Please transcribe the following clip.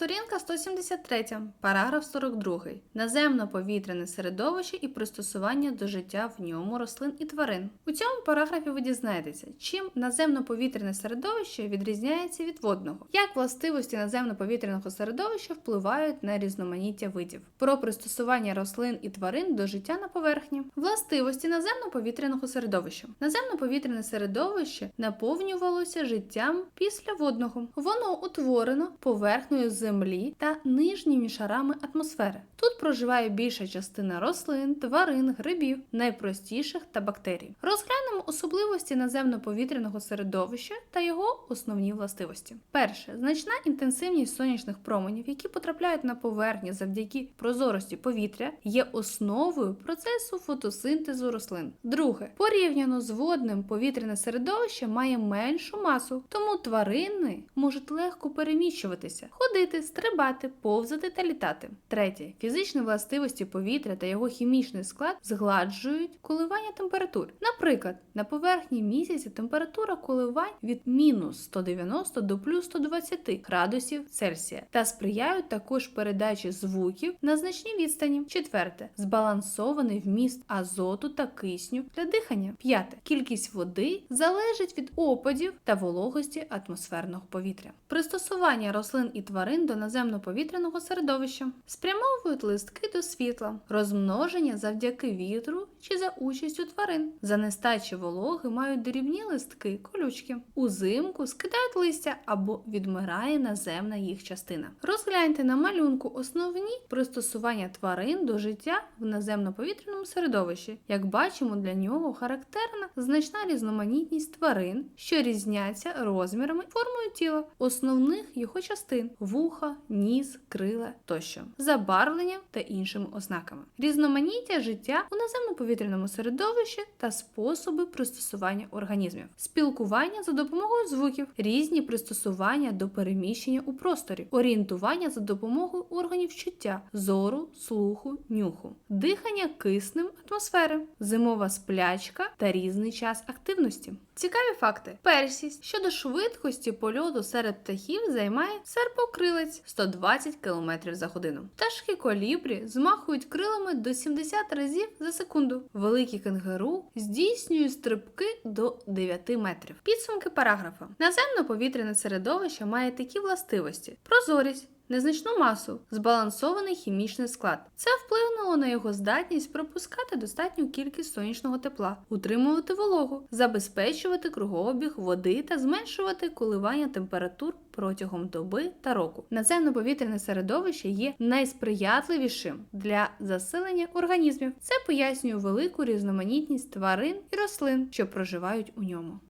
Сторінка 173, параграф 42. Наземно-повітряне середовище і пристосування до життя в ньому рослин і тварин. У цьому параграфі ви дізнаєтеся, чим наземно-повітряне середовище відрізняється від водного, як властивості наземно-повітряного середовища впливають на різноманіття видів, про пристосування рослин і тварин до життя на поверхні, властивості наземно-повітряного середовища. Наземно-повітряне середовище наповнювалося життям після водного. Воно утворено поверхнею землі та нижніми шарами атмосфери. Тут проживає більша частина рослин, тварин, грибів, найпростіших та бактерій. Розглянемо особливості наземно-повітряного середовища та його основні властивості. Перше значна інтенсивність сонячних променів, які потрапляють на поверхню завдяки прозорості повітря, є основою процесу фотосинтезу рослин. Друге, порівняно з водним повітряне середовище має меншу масу, тому тварини можуть легко переміщуватися, ходити, стрибати, повзати та літати. Третє, фізичні властивості повітря та його хімічний склад згладжують коливання температур. Наприклад, на поверхні місяця температура коливань від мінус 190 до плюс 120 градусів Цельсія та сприяють також передачі звуків на значній відстані. Четверте, збалансований вміст азоту та кисню для дихання. П'яте, кількість води залежить від опадів та вологості атмосферного повітря. Пристосування рослин і тварин до наземно-повітряного середовища спрямовують листки до світла, розмноження завдяки вітру чи за участю тварин. За нестачі вологи мають дрібні листки, колючки. Узимку скидають листя або відмирає наземна їх частина. Розгляньте на малюнку основні пристосування тварин до життя в наземно-повітряному середовищі. Як бачимо, для нього характерна значна різноманітність тварин, що різняться розмірами формою тіла, основних його частин вуха, ніс, крила тощо, забарвленням та іншими ознаками. Різноманіття життя у наземно-повітряному середовищі та способи пристосування організмів, спілкування за допомогою звуків, різні пристосування до переміщення у просторі, орієнтування за допомогою органів чуття, зору, слуху, нюху, дихання киснем атмосфери, зимова сплячка та різний час активності. Цікаві факти. Першість щодо швидкості польоту серед птахів займає серпокрилець 120 км за годину. Пташки колібрі змахують крилами до 70 разів за секунду. Великі кенгуру здійснюють стрибки до 9 метрів. Підсумки параграфа. Наземно-повітряне середовище має такі властивості: прозорість. Незначну масу, збалансований хімічний склад. Це вплинуло на його здатність пропускати достатню кількість сонячного тепла, утримувати вологу, забезпечувати кругообіг води та зменшувати коливання температур протягом доби та року. Наземно-повітряне середовище є найсприятливішим для заселення організмів. Це пояснює велику різноманітність тварин і рослин, що проживають у ньому.